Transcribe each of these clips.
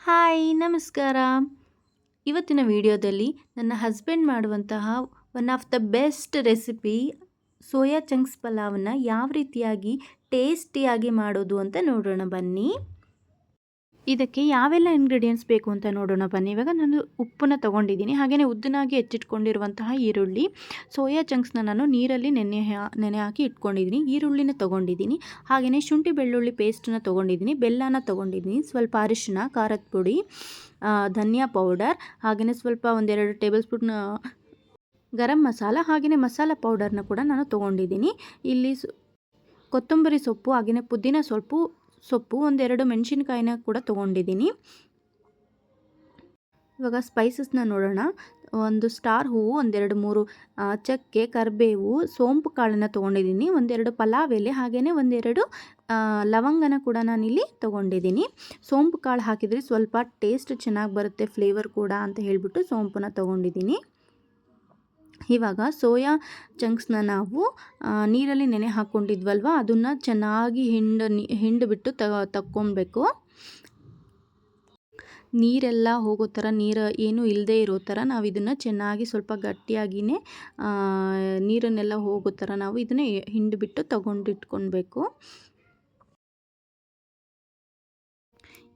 Hi, ನಮಸ್ಕಾರ. ಇವತ್ತಿನ ವಿಡಿಯೋದಲ್ಲಿ ನನ್ನ ಹಸ್ಬೆಂಡ್ ಮಾಡುವಂತಹ one of the best recipe soya chunks ಪಲಾವನ್ನು ಯಾವ ರೀತಿಯಾಗಿ ಟೇಸ್ಟಿಯಾಗಿ ಮಾಡೋದು ಅಂತ ನೋಡೋಣ ಬನ್ನಿ. ಇದಕ್ಕೆ ಯಾವೆಲ್ಲ ಇಂಗ್ರೀಡಿಯೆಂಟ್ಸ್ ಬೇಕು ಅಂತ ನೋಡೋಣ ಬನ್ನಿ. ಇವಾಗ ನಾನು ಉಪ್ಪನ್ನು ತೊಗೊಂಡಿದ್ದೀನಿ. ಹಾಗೆಯೇ ಉದ್ದನಾಗಿ ಹೆಚ್ಚಿಟ್ಕೊಂಡಿರುವಂತಹ ಈರುಳ್ಳಿ. ಸೋಯಾ ಚಂಕ್ಸ್ನ ನಾನು ನೀರಲ್ಲಿ ನೆನೆ ನೆನೆ ಹಾಕಿ ಇಟ್ಕೊಂಡಿದ್ದೀನಿ. ಈರುಳ್ಳಿನ ತೊಗೊಂಡಿದ್ದೀನಿ. ಹಾಗೆಯೇ ಶುಂಠಿ ಬೆಳ್ಳುಳ್ಳಿ ಪೇಸ್ಟನ್ನ ತೊಗೊಂಡಿದ್ದೀನಿ. ಬೆಲ್ಲನ ತೊಗೊಂಡಿದ್ದೀನಿ. ಸ್ವಲ್ಪ ಅರಿಶಿನ ಖಾರದ ಪುಡಿ ಧನಿಯಾ ಪೌಡರ್ ಹಾಗೆಯೇ ಸ್ವಲ್ಪ ಒಂದೆರಡು ಟೇಬಲ್ ಸ್ಪೂನ್ ಗರಂ ಮಸಾಲ ಹಾಗೆಯೇ ಮಸಾಲ ಪೌಡರ್ನ ಕೂಡ ನಾನು ತೊಗೊಂಡಿದ್ದೀನಿ. ಇಲ್ಲಿ ಕೊತ್ತಂಬರಿ ಸೊಪ್ಪು ಹಾಗೆಯೇ ಪುದೀನ ಸೊಪ್ಪು ಸೊಪ್ಪು ಒಂದೆರಡು ಮೆಣಸಿನ್ಕಾಯಿನ ಕೂಡ ತೊಗೊಂಡಿದ್ದೀನಿ. ಇವಾಗ ಸ್ಪೈಸಸ್ನ ನೋಡೋಣ. ಒಂದು ಸ್ಟಾರ್ ಹೂವು, ಒಂದೆರಡು ಮೂರು ಚಕ್ಕೆ, ಕರಿಬೇವು, ಸೋಂಪು ಕಾಳನ್ನ ತೊಗೊಂಡಿದ್ದೀನಿ. ಒಂದೆರಡು ಪಲಾವ್ ಎಲೆ ಹಾಗೆಯೇ ಒಂದೆರಡು ಲವಂಗನ ಕೂಡ ನಾನಿಲ್ಲಿ ತೊಗೊಂಡಿದ್ದೀನಿ. ಸೋಂಪು ಕಾಳು ಹಾಕಿದರೆ ಸ್ವಲ್ಪ ಟೇಸ್ಟ್ ಚೆನ್ನಾಗಿ ಬರುತ್ತೆ ಫ್ಲೇವರ್ ಕೂಡ ಅಂತ ಹೇಳಿಬಿಟ್ಟು ಸೋಂಪನ್ನ ತೊಗೊಂಡಿದ್ದೀನಿ. ಇವಾಗ ಸೋಯಾ ಚಂಕ್ಸ್ನ ನಾವು ನೀರಲ್ಲಿ ನೆನೆ ಹಾಕ್ಕೊಂಡಿದ್ವಲ್ವ ಅದನ್ನು ಚೆನ್ನಾಗಿ ಹಿಂಡ ಹಿಂಡು ಬಿಟ್ಟು ತಕ್ಕೊಬೇಕು ನೀರೆಲ್ಲ ಹೋಗೋ ಥರ, ನೀರು ಏನು ಇಲ್ಲದೆ ಇರೋ ಥರ ನಾವು ಇದನ್ನು ಚೆನ್ನಾಗಿ ಸ್ವಲ್ಪ ಗಟ್ಟಿಯಾಗಿಯೇ ನೀರನ್ನೆಲ್ಲ ಹೋಗೋ ಥರ ನಾವು ಇದನ್ನು ಹಿಂಡಿಬಿಟ್ಟು ತಗೊಂಡಿಟ್ಕೊಳ್ಬೇಕು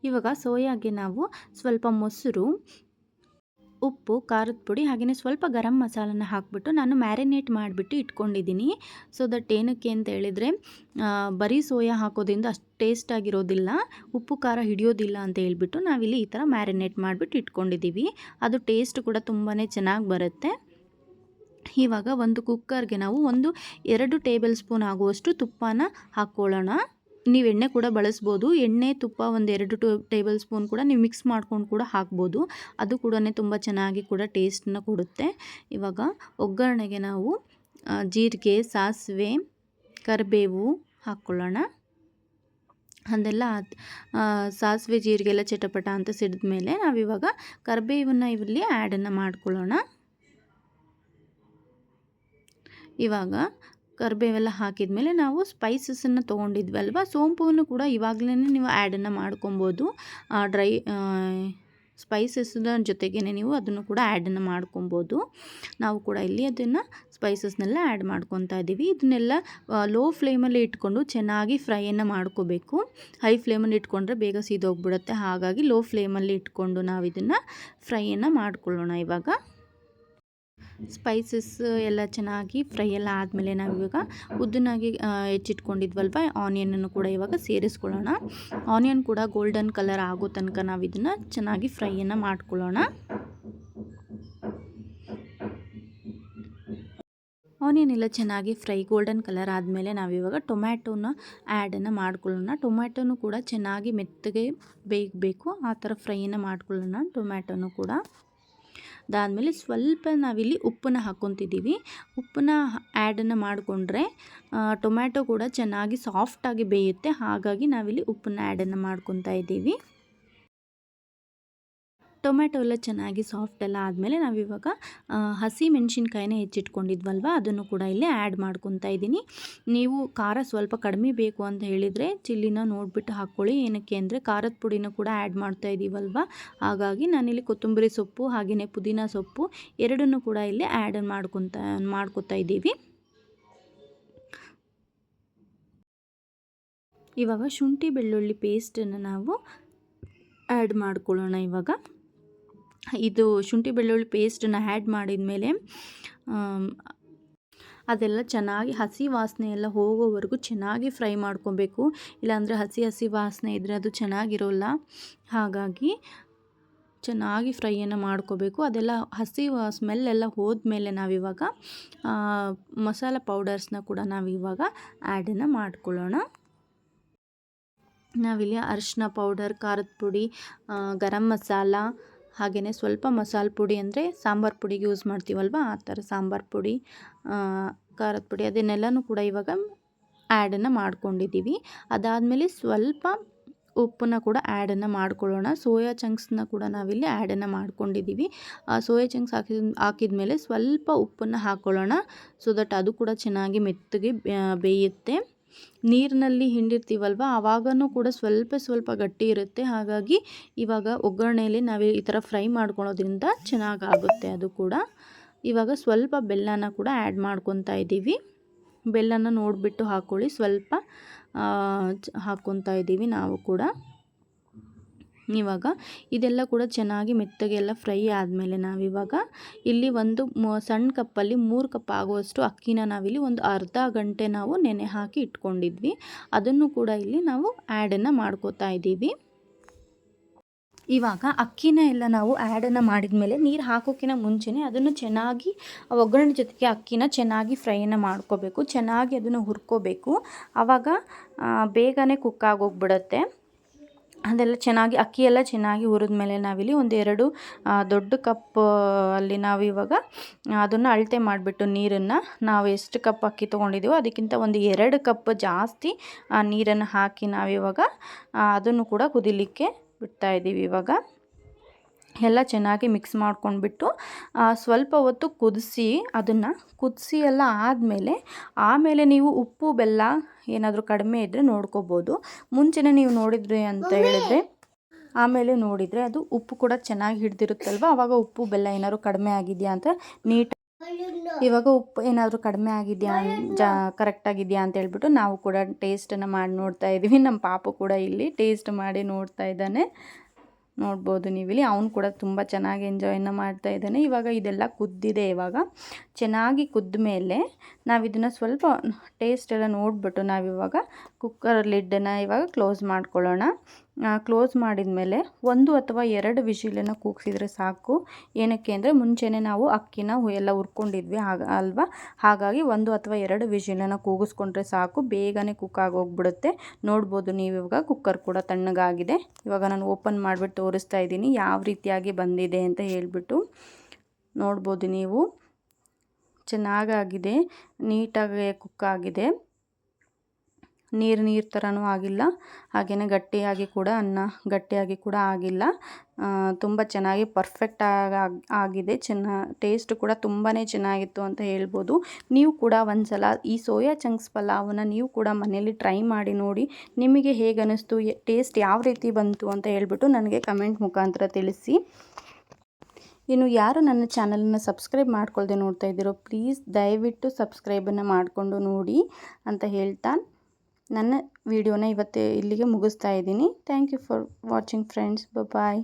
ಇವಾಗ ಸೋಯಾಗೆ ನಾವು ಸ್ವಲ್ಪ ಮೊಸರು ಉಪ್ಪು, ಖಾರದ ಪುಡಿ ಹಾಗೆಯೇ ಸ್ವಲ್ಪ ಗರಂ ಮಸಾಲನ ಹಾಕಿಬಿಟ್ಟು ನಾನು ಮ್ಯಾರಿನೇಟ್ ಮಾಡಿಬಿಟ್ಟು ಇಟ್ಕೊಂಡಿದ್ದೀನಿ. ಸೊ ದಟ್ ಏನಕ್ಕೆ ಅಂತ ಹೇಳಿದರೆ ಬರೀ ಸೋಯಾ ಹಾಕೋದ್ರಿಂದ ಅಷ್ಟು ಟೇಸ್ಟ್ ಆಗಿರೋದಿಲ್ಲ, ಉಪ್ಪು, ಖಾರ ಹಿಡಿಯೋದಿಲ್ಲ ಅಂತ ಹೇಳ್ಬಿಟ್ಟು ನಾವಿಲ್ಲಿ ಈ ಥರ ಮ್ಯಾರಿನೇಟ್ ಮಾಡಿಬಿಟ್ಟು ಇಟ್ಕೊಂಡಿದ್ದೀವಿ. ಅದು ಟೇಸ್ಟ್ ಕೂಡ ತುಂಬಾ ಚೆನ್ನಾಗಿ ಬರುತ್ತೆ. ಇವಾಗ ಒಂದು ಕುಕ್ಕರ್ಗೆ ನಾವು ಒಂದು ಎರಡು ಟೇಬಲ್ ಸ್ಪೂನ್ ಆಗುವಷ್ಟು ತುಪ್ಪನ ಹಾಕ್ಕೊಳ್ಳೋಣ. ನೀವು ಎಣ್ಣೆ ಕೂಡ ಬಳಸ್ಬೋದು. ಎಣ್ಣೆ, ತುಪ್ಪ ಒಂದು ಎರಡು ಟು ಟೇಬಲ್ ಸ್ಪೂನ್ ಕೂಡ ನೀವು ಮಿಕ್ಸ್ ಮಾಡ್ಕೊಂಡು ಕೂಡ ಹಾಕ್ಬೋದು. ಅದು ಕೂಡ ತುಂಬ ಚೆನ್ನಾಗಿ ಕೂಡ ಟೇಸ್ಟನ್ನ ಕೊಡುತ್ತೆ. ಇವಾಗ ಒಗ್ಗರಣೆಗೆ ನಾವು ಜೀರಿಗೆ, ಸಾಸಿವೆ, ಕರಿಬೇವು ಹಾಕ್ಕೊಳ್ಳೋಣ ಅದೆಲ್ಲ ಸಾಸಿವೆ ಜೀರಿಗೆ ಎಲ್ಲ ಚಟಪಟ ಅಂತ ಸಿಡಿದ ಮೇಲೆ ನಾವಿವಾಗ ಕರಿಬೇವನ್ನು ಇಲ್ಲಿ ಆ್ಯಡನ್ನು ಮಾಡ್ಕೊಳ್ಳೋಣ. ಇವಾಗ ಕರಿಬೇವೆಲ್ಲ ಹಾಕಿದ ಮೇಲೆ ನಾವು ಸ್ಪೈಸಸನ್ನು ತೊಗೊಂಡಿದ್ವಲ್ವ ಸೋಂಪುವನ್ನು ಕೂಡ ಇವಾಗಲೇ ನೀವು ಆ್ಯಡನ್ನು ಮಾಡ್ಕೊಬೋದು. ಡ್ರೈ ಸ್ಪೈಸಸ್ನ ಜೊತೆಗೇ ನೀವು ಅದನ್ನು ಕೂಡ ಆ್ಯಡನ್ನು ಮಾಡ್ಕೊಬೋದು. ನಾವು ಕೂಡ ಇಲ್ಲಿ ಅದನ್ನು ಸ್ಪೈಸಸ್ನೆಲ್ಲ ಆ್ಯಡ್ ಮಾಡ್ಕೊತಾ ಇದ್ದೀವಿ. ಇದನ್ನೆಲ್ಲ ಲೋ ಫ್ಲೇಮಲ್ಲಿ ಇಟ್ಕೊಂಡು ಚೆನ್ನಾಗಿ ಫ್ರೈಯನ್ನು ಮಾಡ್ಕೋಬೇಕು. ಹೈ ಫ್ಲೇಮಲ್ಲಿ ಇಟ್ಕೊಂಡ್ರೆ ಬೇಗ ಸೀದೋಗ್ಬಿಡುತ್ತೆ. ಹಾಗಾಗಿ ಲೋ ಫ್ಲೇಮಲ್ಲಿ ಇಟ್ಕೊಂಡು ನಾವು ಇದನ್ನು ಫ್ರೈಯನ್ನು ಮಾಡ್ಕೊಳ್ಳೋಣ ಇವಾಗ. ಸ್ಪೈಸಸ್ ಎಲ್ಲ ಚೆನ್ನಾಗಿ ಫ್ರೈ ಎಲ್ಲ ಆದಮೇಲೆ ನಾವಿವಾಗ ಉದ್ದನಾಗಿ ಹೆಚ್ಚಿಟ್ಕೊಂಡಿದ್ವಲ್ವ ಆನಿಯನನ್ನು ಕೂಡ ಇವಾಗ ಸೇರಿಸ್ಕೊಳ್ಳೋಣ. ಆನಿಯನ್ ಕೂಡ ಗೋಲ್ಡನ್ ಕಲರ್ ಆಗೋ ತನಕ ನಾವು ಇದನ್ನು ಚೆನ್ನಾಗಿ ಫ್ರೈಯನ್ನು ಮಾಡ್ಕೊಳ್ಳೋಣ. ಆನಿಯನ್ ಎಲ್ಲ ಚೆನ್ನಾಗಿ ಫ್ರೈ ಗೋಲ್ಡನ್ ಕಲರ್ ಆದಮೇಲೆ ನಾವಿವಾಗ ಟೊಮ್ಯಾಟೋನ ಆ್ಯಡನ್ನು ಮಾಡ್ಕೊಳ್ಳೋಣ. ಟೊಮ್ಯಾಟೋನು ಕೂಡ ಚೆನ್ನಾಗಿ ಮೆತ್ತಗೆ ಬೇಯಬೇಕು, ಆ ಥರ ಫ್ರೈಯನ್ನು ಮಾಡ್ಕೊಳ್ಳೋಣ ಟೊಮ್ಯಾಟೋನು ಕೂಡ. ಅದಾದಮೇಲೆ ಸ್ವಲ್ಪ ನಾವಿಲ್ಲಿ ಉಪ್ಪನ್ನು ಹಾಕ್ಕೊತಿದ್ದೀವಿ. ಉಪ್ಪನ್ನ ಆ್ಯಡನ್ನು ಮಾಡಿಕೊಂಡ್ರೆ ಟೊಮ್ಯಾಟೊ ಕೂಡ ಚೆನ್ನಾಗಿ ಸಾಫ್ಟಾಗಿ ಬೇಯುತ್ತೆ. ಹಾಗಾಗಿ ನಾವಿಲ್ಲಿ ಉಪ್ಪನ್ನ ಆ್ಯಡನ್ನು ಮಾಡ್ಕೊತಾ ಇದ್ದೀವಿ. ಟೊಮ್ಯಾಟೊ ಎಲ್ಲ ಚೆನ್ನಾಗಿ ಸಾಫ್ಟ್ ಎಲ್ಲ ಆದಮೇಲೆ ನಾವಿವಾಗ ಹಸಿ ಮೆಣಸಿನ್ಕಾಯಿನೇ ಹೆಚ್ಚಿಟ್ಕೊಂಡಿದ್ವಲ್ವ? ಅದನ್ನು ಕೂಡ ಇಲ್ಲಿ ಆ್ಯಡ್ ಮಾಡ್ಕೊತಾ ಇದ್ದೀನಿ. ನೀವು ಖಾರ ಸ್ವಲ್ಪ ಕಡಿಮೆ ಬೇಕು ಅಂತ ಹೇಳಿದರೆ ಚಿಲ್ಲಿನ ನೋಡಿಬಿಟ್ಟು ಹಾಕ್ಕೊಳ್ಳಿ. ಏನಕ್ಕೆ ಅಂದರೆ ಖಾರದ ಪುಡಿನ ಕೂಡ ಆ್ಯಡ್ ಮಾಡ್ತಾ ಇದ್ದೀವಲ್ವ ಹಾಗಾಗಿ ನಾನಿಲ್ಲಿ ಕೊತ್ತಂಬರಿ ಸೊಪ್ಪು ಹಾಗೆಯೇ ಪುದೀನ ಸೊಪ್ಪು ಎರಡನ್ನೂ ಕೂಡ ಇಲ್ಲಿ ಆ್ಯಡ್ ಮಾಡ್ಕೊತ, ಮಾಡ್ಕೊತಾ ಇದ್ದೀವಿ. ಇವಾಗ ಶುಂಠಿ ಬೆಳ್ಳುಳ್ಳಿ ಪೇಸ್ಟನ್ನು ನಾವು ಆ್ಯಡ್ ಮಾಡ್ಕೊಳ್ಳೋಣ ಇವಾಗ. ಇದು ಶುಂಠಿ ಬೆಳ್ಳುಳ್ಳಿ ಪೇಸ್ಟನ್ನು ಆ್ಯಡ್ ಮಾಡಿದ ಮೇಲೆ ಅದೆಲ್ಲ ಚೆನ್ನಾಗಿ ಹಸಿ ವಾಸನೆ ಎಲ್ಲ ಹೋಗೋವರೆಗೂ ಚೆನ್ನಾಗಿ ಫ್ರೈ ಮಾಡ್ಕೊಬೇಕು. ಇಲ್ಲಾಂದರೆ ಹಸಿ ಹಸಿ ವಾಸನೆ ಇದ್ದರೆ ಅದು ಚೆನ್ನಾಗಿರೋಲ್ಲ. ಹಾಗಾಗಿ ಚೆನ್ನಾಗಿ ಫ್ರೈಯನ್ನು ಮಾಡ್ಕೋಬೇಕು. ಅದೆಲ್ಲ ಹಸಿ ಸ್ಮೆಲ್ಲೆಲ್ಲ ಹೋದ್ಮೇಲೆ ನಾವಿವಾಗ ಮಸಾಲ ಪೌಡರ್ಸ್ನ ಕೂಡ ನಾವಿವಾಗ ಆ್ಯಡನ್ನು ಮಾಡ್ಕೊಳ್ಳೋಣ. ನಾವಿಲ್ಲಿ ಅರಿಶಿನ ಪೌಡರ್, ಖಾರದ ಪುಡಿ ಗರಂ ಮಸಾಲ ಹಾಗೆಯೇ ಸ್ವಲ್ಪ ಮಸಾಲೆ ಪುಡಿ ಅಂದರೆ ಸಾಂಬಾರು ಪುಡಿಗೆ ಯೂಸ್ ಮಾಡ್ತೀವಲ್ವ? ಆ ಥರ ಸಾಂಬಾರು ಪುಡಿ ಖಾರದ ಪುಡಿ ಅದನ್ನೆಲ್ಲನೂ ಕೂಡ ಇವಾಗ ಆ್ಯಡನ್ನು ಮಾಡ್ಕೊಂಡಿದ್ದೀವಿ. ಅದಾದಮೇಲೆ ಸ್ವಲ್ಪ ಉಪ್ಪನ್ನ ಕೂಡ ಆ್ಯಡನ್ನು ಮಾಡ್ಕೊಳ್ಳೋಣ. ಸೋಯಾ ಚಂಕ್ಸ್ನ ಕೂಡ ನಾವಿಲ್ಲಿ ಆ್ಯಡನ್ನು ಮಾಡ್ಕೊಂಡಿದ್ದೀವಿ. ಸೋಯಾ ಚಂಕ್ಸ್ ಹಾಕಿದ ಹಾಕಿದ ಮೇಲೆ ಸ್ವಲ್ಪ ಉಪ್ಪನ್ನು ಹಾಕ್ಕೊಳ್ಳೋಣ. ಸೊ ದಟ್ ಅದು ಕೂಡ ಚೆನ್ನಾಗಿ ಮೆತ್ತಗೆ ಬೇಯುತ್ತೆ. ನೀರಿನಲ್ಲಿ ಹಿಂಡಿರ್ತೀವಲ್ವ? ಆವಾಗನೂ ಕೂಡ ಸ್ವಲ್ಪ ಸ್ವಲ್ಪ ಗಟ್ಟಿ ಇರುತ್ತೆ. ಹಾಗಾಗಿ ಇವಾಗ ಒಗ್ಗರಣೆಯಲ್ಲಿ ನಾವು ಈ ಥರ ಫ್ರೈ ಮಾಡ್ಕೊಳ್ಳೋದ್ರಿಂದ ಚೆನ್ನಾಗಾಗುತ್ತೆ ಅದು ಕೂಡ. ಇವಾಗ ಸ್ವಲ್ಪ ಬೆಲ್ಲನ ಕೂಡ ಆ್ಯಡ್ ಮಾಡ್ಕೊತಾ ಇದ್ದೀವಿ ಬೆಲ್ಲನ ನೋಡಿಬಿಟ್ಟು ಹಾಕ್ಕೊಳ್ಳಿ ಸ್ವಲ್ಪ ಹಾಕ್ಕೊತಾ ಇದ್ದೀವಿ ನಾವು ಕೂಡ. ಇವಾಗ ಇದೆಲ್ಲ ಕೂಡ ಚೆನ್ನಾಗಿ ಮೆತ್ತಗೆ ಎಲ್ಲ ಫ್ರೈ ಆದಮೇಲೆ ನಾವಿವಾಗ ಇಲ್ಲಿ ಒಂದು ಸಣ್ಣ ಕಪ್ಪಲ್ಲಿ ಮೂರು ಕಪ್ ಆಗುವಷ್ಟು ಅಕ್ಕಿನ ನಾವಿಲ್ಲಿ ಒಂದು ಅರ್ಧ ಗಂಟೆ ನಾವು ನೆನೆ ಹಾಕಿ ಇಟ್ಕೊಂಡಿದ್ವಿ. ಅದನ್ನು ಕೂಡ ಇಲ್ಲಿ ನಾವು ಆ್ಯಡನ್ನು ಮಾಡ್ಕೋತಾ ಇದ್ದೀವಿ. ಇವಾಗ ಅಕ್ಕಿನ ಎಲ್ಲ ನಾವು ಆ್ಯಡನ್ನು ಮಾಡಿದ ಮೇಲೆ ನೀರು ಹಾಕೋಕ್ಕಿಂತ ಮುಂಚೆನೇ ಅದನ್ನು ಚೆನ್ನಾಗಿ ಒಗ್ಗರಣೆ ಜೊತೆಗೆ ಅಕ್ಕಿನ ಚೆನ್ನಾಗಿ ಫ್ರೈಯನ್ನು ಮಾಡ್ಕೋಬೇಕು. ಚೆನ್ನಾಗಿ ಅದನ್ನು ಹುರ್ಕೋಬೇಕು. ಆವಾಗ ಬೇಗನೆ ಕುಕ್ ಆಗೋಗ್ಬಿಡುತ್ತೆ. ಅದೆಲ್ಲ ಚೆನ್ನಾಗಿ ಅಕ್ಕಿ ಎಲ್ಲ ಚೆನ್ನಾಗಿ ಹುರಿದ ಮೇಲೆ ನಾವಿಲ್ಲಿ ಒಂದು ಎರಡು ದೊಡ್ಡ ಕಪ್ ಅಲ್ಲಿ ನಾವು ಅದನ್ನು ಅಳತೆ ಮಾಡಿಬಿಟ್ಟು ನೀರನ್ನು ನಾವು ಎಷ್ಟು ಕಪ್ ಅಕ್ಕಿ ತೊಗೊಂಡಿದ್ದೀವೋ ಅದಕ್ಕಿಂತ ಒಂದು ಎರಡು ಕಪ್ ಜಾಸ್ತಿ ನೀರನ್ನು ಹಾಕಿ ನಾವಿವಾಗ ಅದನ್ನು ಕೂಡ ಕುದಿಲಿಕ್ಕೆ ಬಿಡ್ತಾಯಿದ್ದೀವಿ ಇವಾಗ. ಎಲ್ಲ ಚೆನ್ನಾಗಿ ಮಿಕ್ಸ್ ಮಾಡ್ಕೊಂಡ್ಬಿಟ್ಟು ಸ್ವಲ್ಪ ಹೊತ್ತು ಕುದಿಸಿ ಅದನ್ನು ಕುದಿಸಿ ಎಲ್ಲ ಆದಮೇಲೆ ಆಮೇಲೆ ನೀವು ಉಪ್ಪು ಬೆಲ್ಲ ಏನಾದರೂ ಕಡಿಮೆ ಇದ್ದರೆ ನೋಡ್ಕೋಬೋದು. ಮುಂಚೆನೇ ನೀವು ನೋಡಿದ್ರಿ ಅಂತ ಹೇಳಿದರೆ ಆಮೇಲೆ ನೋಡಿದರೆ ಅದು ಉಪ್ಪು ಕೂಡ ಚೆನ್ನಾಗಿ ಹಿಡ್ದಿರುತ್ತಲ್ವ? ಆವಾಗ ಉಪ್ಪು ಬೆಲ್ಲ ಏನಾದರೂ ಕಡಿಮೆ ಆಗಿದೆಯಾ ಅಂತ ನೀಟ್ ಇವಾಗ ಉಪ್ಪು ಏನಾದರೂ ಕಡಿಮೆ ಆಗಿದೆಯಾ ಜಾ ಕರೆಕ್ಟಾಗಿದೆಯಾ ಅಂತ ಹೇಳ್ಬಿಟ್ಟು ನಾವು ಕೂಡ ಟೇಸ್ಟನ್ನು ಮಾಡಿ ನೋಡ್ತಾ ಇದ್ದೀವಿ ನಮ್ಮ ಪಾಪು ಕೂಡ ಇಲ್ಲಿ ಟೇಸ್ಟ್ ಮಾಡಿ ನೋಡ್ತಾ ಇದ್ದಾನೆ. ನೋಡ್ಬೋದು ನೀವಿಲ್ಲಿ. ಅವನು ಕೂಡ ತುಂಬ ಚೆನ್ನಾಗಿ ಎಂಜಾಯನ್ನ ಮಾಡ್ತಾ ಇದ್ದಾನೆ. ಇವಾಗ ಇದೆಲ್ಲ ಕುದ್ದಿದೆ ಇವಾಗ. ಚೆನ್ನಾಗಿ ಕುದ್ದ ಮೇಲೆ ನಾವು ಇದನ್ನು ಸ್ವಲ್ಪ ಟೇಸ್ಟ್ ಎಲ್ಲ ನೋಡಿಬಿಟ್ಟು ನಾವಿವಾಗ ಕುಕ್ಕರ್ ಲಿಡ್ಡನ್ನು ಇವಾಗ ಕ್ಲೋಸ್ ಮಾಡ್ಕೊಳ್ಳೋಣ. ಕ್ಲೋಸ್ ಮಾಡಿದ ಮೇಲೆ ಒಂದು ಅಥವಾ ಎರಡು ವಿಶಿಲನ್ನು ಕೂಗಿಸಿದ್ರೆ ಸಾಕು. ಏನಕ್ಕೆ ಅಂದರೆ ಮುಂಚೆನೇ ನಾವು ಅಕ್ಕಿನ ಎಲ್ಲ ಹುರ್ಕೊಂಡಿದ್ವಿ. ಅಲ್ವಾ? ಹಾಗಾಗಿ ಒಂದು ಅಥವಾ ಎರಡು ವಿಶಿಲನ್ನು ಕೂಗಿಸ್ಕೊಂಡ್ರೆ ಸಾಕು. ಬೇಗನೆ ಕುಕ್ ಹೋಗ್ಬಿಡುತ್ತೆ ನೋಡ್ಬೋದು ನೀವು ಇವಾಗ ಕುಕ್ಕರ್ ಕೂಡ ತಣ್ಣಗಾಗಿದೆ. ಇವಾಗ ನಾನು ಓಪನ್ ಮಾಡಿಬಿಟ್ಟು ತೋರಿಸ್ತಾ ಇದ್ದೀನಿ. ಯಾವ ರೀತಿಯಾಗಿ ಬಂದಿದೆ ಅಂತ ಹೇಳಿಬಿಟ್ಟು. ನೋಡ್ಬೋದು ನೀವು. ಚೆನ್ನಾಗಾಗಿದೆ. ನೀಟಾಗಿ ಕುಕ್ ಆಗಿದೆ. ನೀರು ನೀರು ಥರನೂ ಆಗಿಲ್ಲ. ಹಾಗೆಯೇ ಗಟ್ಟಿಯಾಗಿ ಕೂಡ ಅನ್ನ ಗಟ್ಟಿಯಾಗಿ ಕೂಡ ಆಗಿಲ್ಲ. ತುಂಬ ಚೆನ್ನಾಗಿ ಪರ್ಫೆಕ್ಟ್ ಆಗಿದೆ. ಚೆನ್ನ ಟೇಸ್ಟ್ ಕೂಡ ತುಂಬಾ ಚೆನ್ನಾಗಿತ್ತು ಅಂತ ಹೇಳ್ಬೋದು. ನೀವು ಕೂಡ ಒಂದು ಸಲ ಈ ಸೋಯಾ ಚಂಕ್ಸ್ ಪಲಾವನ್ನ ನೀವು ಕೂಡ ಮನೆಯಲ್ಲಿ ಟ್ರೈ ಮಾಡಿ ನೋಡಿ, ನಿಮಗೆ ಹೇಗೆ ಅನ್ನಿಸ್ತು ಟೇಸ್ಟ್ ಯಾವ ರೀತಿ ಬಂತು ಅಂತ ಹೇಳ್ಬಿಟ್ಟು ನನಗೆ ಕಮೆಂಟ್ ಮುಖಾಂತರ ತಿಳಿಸಿ. ಇನ್ನು ಯಾರು ನನ್ನ ಚಾನಲನ್ನು ಸಬ್ಸ್ಕ್ರೈಬ್ ಮಾಡ್ಕೊಳ್ದೆ ನೋಡ್ತಾ ಇದ್ದೀರೋ ಪ್ಲೀಸ್ ದಯವಿಟ್ಟು ಸಬ್ಸ್ಕ್ರೈಬನ್ನು ಮಾಡಿಕೊಂಡು ನೋಡಿ ಅಂತ ಹೇಳ್ತಾ ನನ್ನ ವಿಡಿಯೋನ ಇವತ್ತು ಇಲ್ಲಿಗೆ ಮುಗಿಸ್ತಾ ಇದ್ದೀನಿ. Thank you for watching friends bye